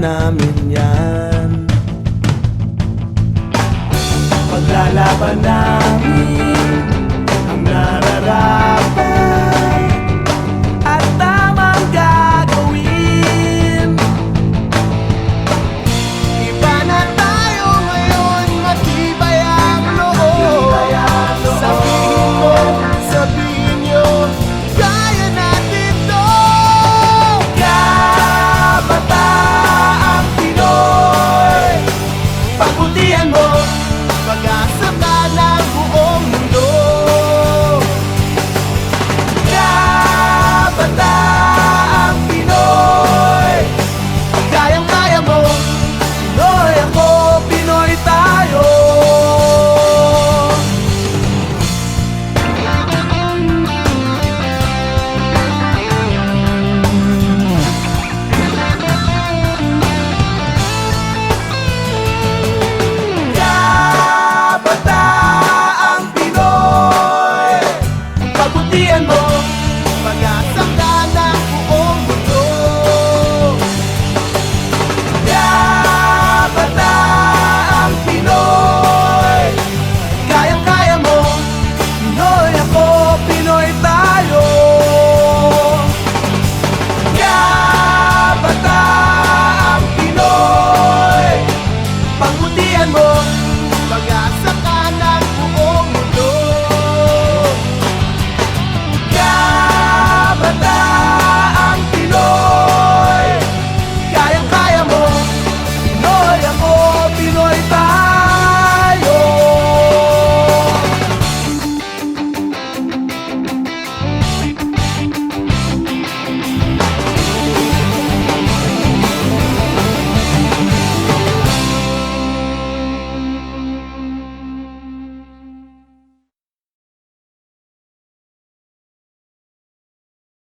namin yan. Paglalaban namin ang nararapat.